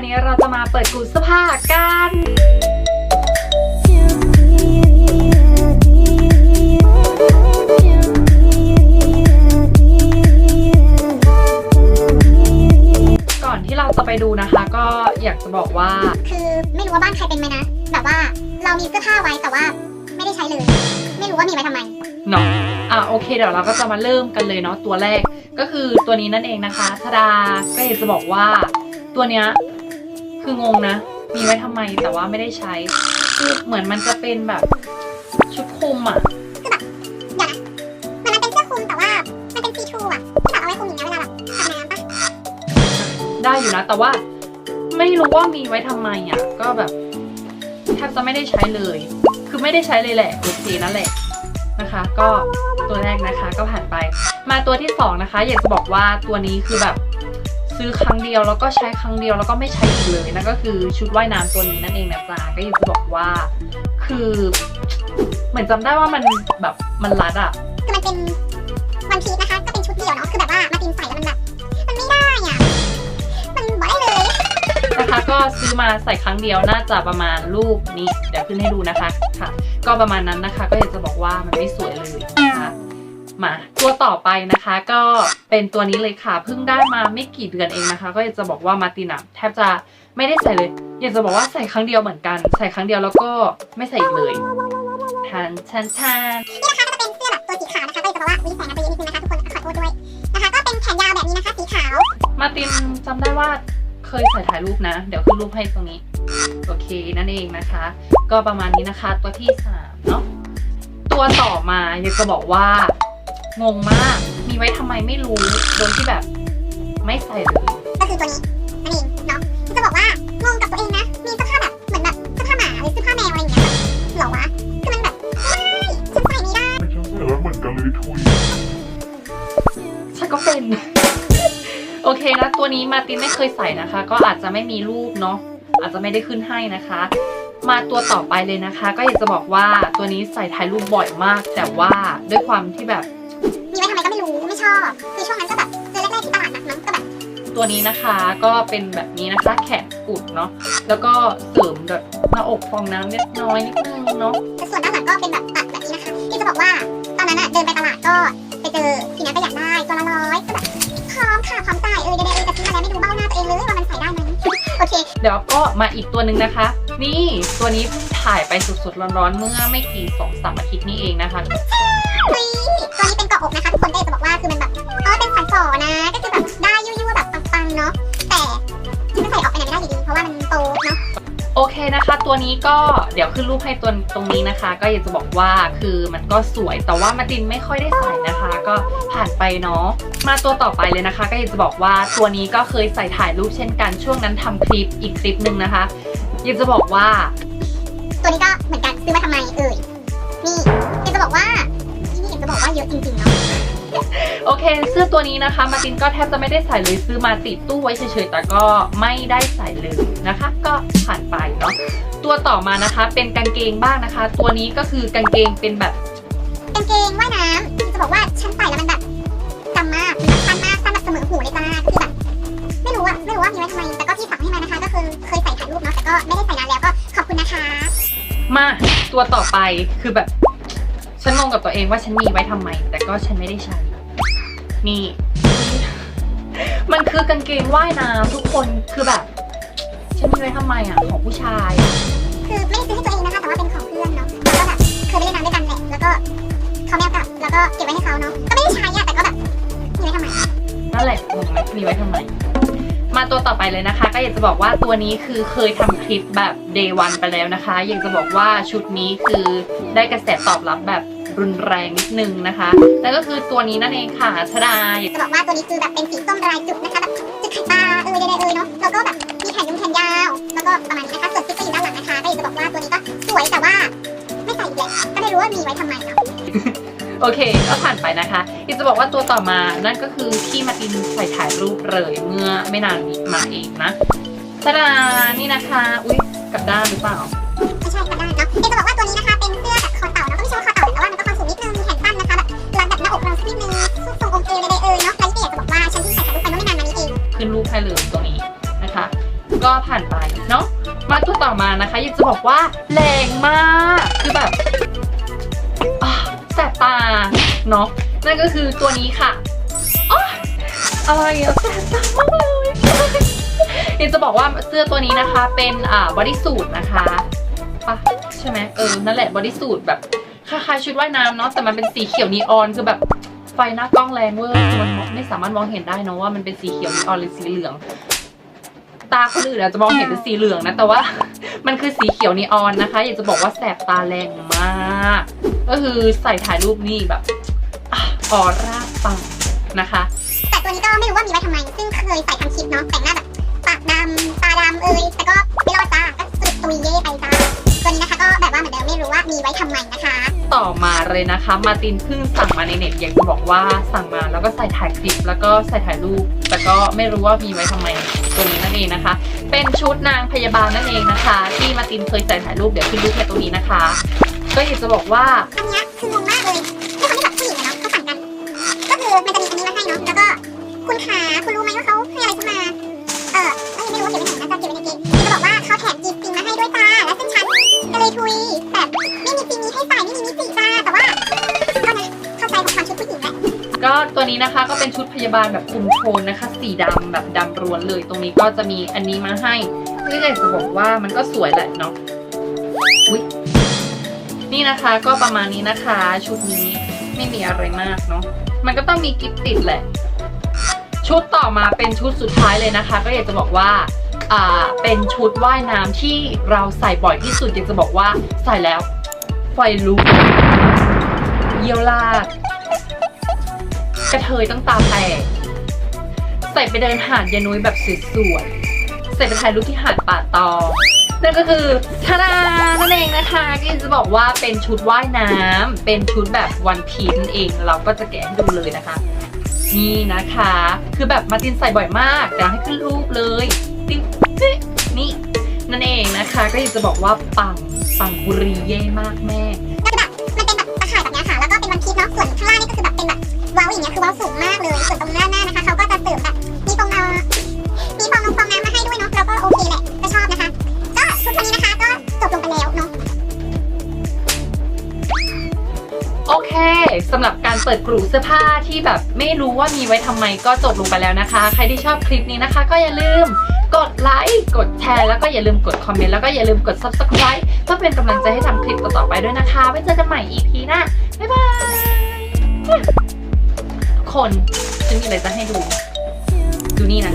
วันนี้เราจะมาเปิดกูเสื้อผ้ากันก่อนที่เราจะไปดูนะคะก็อยากจะบอกว่า คือไม่รู้ว่าบ้านใครเป็นไหมนะ แบบว่าเรามีเสื้อผ้าไว้แต่ว่า ไม่ได้ใช้เลย ไม่รู้ว่ามีไว้ทำไมเนาะอะโอเคเดี๋ยวเราก็จะมาเริ่มกันเลยเนาะตัวแรกก็คือตัวนี้นั่นเองนะคะทดาก็อยากจะบอกว่า ตัวเนี้ย คืองงนะ มีไว้ทำไมแต่ว่าไม่ได้ใช้ คือเหมือนมันจะเป็นแบบชุดคลุมอะมันเป็นเสื้อคลุมแต่ว่ามันเป็นซีทรูอะที่แบบเอาไว้คลุมอย่างเงี้ยเวลาแบบทำน้ำปะได้อยู่นะ แต่ว่าไม่รู้ว่ามีไว้ทำไมอะ ก็แบบแทบจะไม่ได้ใช้เลย คือไม่ได้ใช้เลยแหละโอเคนั่นแหละนะคะ ก็ตัวแรกนะคะก็ผ่านไป มาตัวที่สองนะคะอยากจะบอกว่าตัวนี้คือแบบ ซื้อครั้งเดียวแล้วก็ใช้ครั้งเดียวแล้วก็ไม่ใช้อีกเลยนั่นก็คือชุดว่ายน้ำตัวนี้นั่นเองนะจ๊ะก็อยากจะบอกว่า คือเหมือนจำได้ว่ามันแบบมันรัดอะคือมันเป็นวันพีชนะคะ ก็เป็นชุดเดียวเนาะคือแบบว่ามาตินใส่แล้วมันแบบมันไม่ได้อะมันบอกได้เลยนะคะ ก็ซื้อมาใส่ครั้งเดียวน่าจะประมาณรูปนี้เดี๋ยวขึ้นให้ดูนะคะค่ะ ก็ประมาณนั้นนะคะ ก็อยากจะบอกว่ามันไม่สวยเลยนะคะ มา ตัวต่อไปนะคะก็เป็นตัวนี้เลยค่ะ เพิ่งได้มาไม่กี่เดือนเองนะคะ ก็อยากจะบอกว่ามาร์ตินะแทบจะไม่ได้ใส่เลย อยากจะบอกว่าใส่ครั้งเดียวเหมือนกัน ใส่ครั้งเดียวแล้วก็ไม่ใส่อีกเลยทันชันชันนี่นะคะก็จะเป็นเสื้อแบบตัวสีขาวนะคะ ก็จะบอกว่าวิแสงอาจจะเยอะนิดนึงนะคะทุกคนขอโทษด้วยนะคะ ก็เป็นแขนยาวแบบนี้นะคะสีขาว มาร์ตินจำได้ว่าเคยใส่ถ่ายรูปนะ เดี๋ยวขึ้นรูปให้ตรงนี้ โอเคนั่นเองนะคะ ก็ประมาณนี้นะคะตัวที่สามเนาะตัวต่อมาอยากจะบอกว่า งงมาก มีไว้ทำไมไม่รู้โดยที่แบบไม่ใส่เลยก็คือตัวนี้นั่นเองเนาะจะบอกว่างงกับตัวเองนะ มีเสื้อผ้าแบบเหมือนแบบเสื้อผ้าหมาหรือเสื้อผ้าแมวอะไรอย่างเงี้ยแบบเหรอวะคือมันแบบไม่ฉันใส่ไม่ได้ไม่ใช่แล้วเหมือนกันเลยทุยฉันก็เป็น โอเคนะตัวนี้มาร์ตินไม่เคยใส่นะคะ ก็อาจจะไม่มีรูปเนาะอาจจะไม่ได้ขึ้นให้นะคะ มาตัวต่อไปเลยนะคะ ก็อยากจะบอกว่าตัวนี้ใส่ถ่ายรูปบ่อยมาก แต่ว่าด้วยความที่แบบ มีไว้ทำไมก็ไม่รู้ไม่ชอบคือช่วงนั้นก็แบบเจอแรกๆที่ตลาดนัดมั้งก็แบบตัวนี้นะคะก็เป็นแบบนี้นะคะแขนกุดเนาะแล้วก็เสริมแบบหน้าอกฟองน้ำเล็กน้อยนิดนึงเนาะแต่ส่วนด้านหลังก็เป็นแบบตัดแบบนี้นะคะที่จะบอกว่าตอนนั้นอะเดินไปตลาดก็ไปเจอทีนั้นก็อยากได้ตัวละร้อยก็แบบพร้อมค่ะพร้อมจ่ายเออเดี๋ยวๆเออจะซื้อมาแล้วไม่ดูเบ้าหน้าตัวเองเลยว่ามันใส่ได้ไหมโอเคเดี๋ยวก็มาอีกตัวหนึ่งนะคะ นี่ตัวนี้เพิ่งถ่ายไปสดๆร้อนๆเมื่อไม่กี่สองสามอาทิตย์นี้เองนะคะ อกนะคะทุกคนก็จะบอกว่าคือมันแบบเออเป็นสันฝ่อนะ ก็คือแบบได้ยั่วๆแบบปังๆเนาะแต่ฉันก็ใส่ออกไปไหนไม่ได้อยู่ดีเพราะว่ามันโตเนาะโอเคนะคะ ตัวนี้ก็เดี๋ยวขึ้นรูปให้ตัวตรงนี้นะคะ ก็อยากจะบอกว่าคือมันก็สวยแต่ว่ามาตินไม่ค่อยได้ใส่นะคะ ก็ผ่านไปเนาะมาตัวต่อไปเลยนะคะ ก็อยากจะบอกว่าตัวนี้ก็เคยใส่ถ่ายรูปเช่นกันช่วงนั้นทำคลิปอีกคลิปหนึ่งนะคะอยากจะบอกว่า ตัวนี้ก็เหมือนกันซื้อมาทำไมเอ่ยนี่อยากจะบอกว่าที่นี่อยากจะบอกว่าเยอะจริงๆเนาะ โอเค เสื้อตัวนี้นะคะมาตินก็แทบจะไม่ได้ใส่เลยซื้อมาติดตู้ไว้เฉยๆแต่ก็ไม่ได้ใส่เลยนะคะ ก็ผ่านไปเนาะตัวต่อมานะคะเป็นกางเกงบ้างนะคะ ตัวนี้ก็คือกางเกงเป็นแบบกางเกงว่ายน้ำจะบอกว่าฉันใส่แล้วมันแบบจำมากมันแบบสั้นมากสั้นแบบเสมอหูเลยจ้าคือแบบไม่รู้อะไม่รู้ว่ามีไว้ทำไมแต่ก็พี่สั่งให้มานะคะ ก็คือเคยใส่ถ่ายรูปเนาะแต่ก็ไม่ได้ใส่นานแล้วก็ขอบคุณนะคะ มาตัวต่อไปคือแบบฉันงงกับตัวเองว่าฉันมีไว้ทำไม แต่ก็ฉันไม่ได้ใช้ นี่ มันคือกางเกงว่ายน้ำทุกคนคือแบบ ฉันมีไว้ทำไมอะ ของผู้ชาย คือไม่ได้ซื้อให้ตัวเองนะคะ แต่ว่าเป็นของเพื่อนเนาะแล้วก็แบบเคยไปเล่นน้ำด้วยกันแหละแล้วก็เขาไม่เอากลับแล้วก็เก็บไว้ให้เขาเนาะก็ไม่ได้ใช้อะแต่ก็แบบมีไว้ทำไมนั่นแหละงงไหมมีไว้ทำไม มาตัวต่อไปเลยนะคะ ก็อยากจะบอกว่าตัวนี้คือเคยทำคลิปแบบ day one ไปแล้วนะคะ อยากจะบอกว่าชุดนี้คือได้กระแสตอบรับแบบ รุนแรงนิดนึงนะคะนั่นก็คือตัวนี้นั่นเองค่ะชดาอยากจะบอกว่าตัวนี้คือแบบเป็นสีส้มลายจุดนะคะแบบจุดไข่ปลาเออเดๆเออเนาะแล้วก็แบบมีแขนยงแขนยาว แล้วก็ประมาณนี้นะคะส่วนซิปก็อยู่ด้านหลังนะคะก็อยากจะบอกว่าตัวนี้ก็สวยแต่ว่า ไม่ใส่อีกแหละก็ไม่รู้ว่ามีไว้ทำไมเนาะโอเค ก็ผ่านไปนะคะอยากจะบอกว่าตัวต่อมานั่นก็คือที่มาตินใส่ถ่ายรูปเลยเมื่อไม่นานนี้มาเองนะชดานี่นะคะ อุ๊ย กลับด้านหรือเปล่า จะบอกว่าแรงมากคือแบบแสบตาเนาะนั่นก็คือตัวนี้ค่ะอะไรอะแสบตามากเลยอยากจะบอกว่าเสื้อตัวนี้นะคะเป็นอ่าบอดี้สูทนะคะปะใช่ไหมเออนั่นแหละบอดี้สูทแบบคล้ายๆชุดว่ายน้ำเนาะแต่มันเป็นสีเขียวนีออนคือแบบไฟหน้ากล้องแรงเวอร์มันไม่สามารถมองเห็นได้เนอะว่ามันเป็นสีเขียวนีออนหรือสีเหลือง ตาคนอื่นอาจจะมองเห็นเป็นสีเหลืองนะ แต่ว่า มันคือสีเขียวนีออนนะคะ อยากจะบอกว่าแสบตาแรงมาก ก็คือใส่ถ่ายรูปนี่แบบออร่าปังนะคะ แต่ตัวนี้ก็ไม่รู้ว่ามีไว้ทำไม ซึ่งเคยใส่ทำคลิปเนาะแต่งหน้าแบบปากดำตาดำเอ้ยแต่ก็ไม่รอดจ้าก็สรุปตุยเย่ไปจ้าตัวนี้นะคะก็แบบว่าเหมือนเดิมไม่รู้ว่ามีไว้ทำไมนะคะ ต่อมาเลยนะคะ มาตินเพิ่งสั่งมาในเน็ตอยากจะบอกว่าสั่งมาแล้วก็ใส่ถ่ายคลิป แล้วก็ใส่ถ่ายรูป แต่ก็ไม่รู้ว่ามีไว้ทำไมตัวนี้นั่นเองนะคะ เป็นชุดนางพยาบาลนั่นเองนะคะ ที่มาตินเคยใส่ถ่ายรูปเดี๋ยวขึ้นรูปให้ตัวนี้นะคะ ก็อยากจะบอกว่าอันนี้คืองงมากเลย ก็ตัวนี้นะคะก็เป็นชุดพยาบาลแบบคุมโทนนะคะ สีดำแบบดำร้วนเลย ตรงนี้ก็จะมีอันนี้มาให้ก็อยากจะบอกว่ามันก็สวยแหละเนาะอุ๊ยนี่นะคะก็ประมาณนี้นะคะ ชุดนี้ไม่มีอะไรมากเนาะมันก็ต้องมีกิฟต์ติดแหละ ชุดต่อมาเป็นชุดสุดท้ายเลยนะคะ ก็อยากจะบอกว่าอ่าเป็นชุดว่ายน้ำที่เราใส่บ่อยที่สุดอยากจะบอกว่าใส่แล้วไฟลุกเยี่ยวลาด กระเทยต้องตาแตกใส่ไปเดินหาดยานุ้ยแบบสวยๆใส่ไปถ่ายรูปที่หาดป่าตองนั่นก็คือทาดานั่นเองนะคะก็จะบอกว่าเป็นชุดว่ายน้ำเป็นชุดแบบวันพีนเอง เราก็จะแกะให้ดูเลยนะคะ นี่นะคะ คือแบบมาตินใส่บ่อยมากอยากให้ขึ้นรูปเลยติ๊งนี่นั่นเองนะคะ ก็อยากจะบอกว่าปังปังบุรีเย่มากแม่ อย่างเงี้ยคือว้าสูงมากเลยส่วนตรงหน้าหน้านะคะเขาก็จะเสริมแบบมีฟองน้ำมีฟองน้ำฟองน้ำมาให้ด้วยเนาะแล้วก็โอเคแหละก็ชอบนะคะ ก็ชุดวันนี้นะคะก็จบลงไปแล้วเนาะโอเคสำหรับการเปิดกลุ่มเสื้อผ้าที่แบบไม่รู้ว่ามีไว้ทำไมก็จบลงไปแล้วนะคะ ใครที่ชอบคลิปนี้นะคะ ก็อย่าลืมกดไลค์กดแชร์แล้วก็อย่าลืมกดคอมเมนต์แล้วก็อย่าลืมกด subscribe เพื่อเป็นกำลังใจให้ทำคลิปต่อๆไปด้วยนะคะไว้เจอกันใหม่ EP หน้าบ๊ายบาย คนฉันมีอะไรจะให้ดู ดูนี่นะ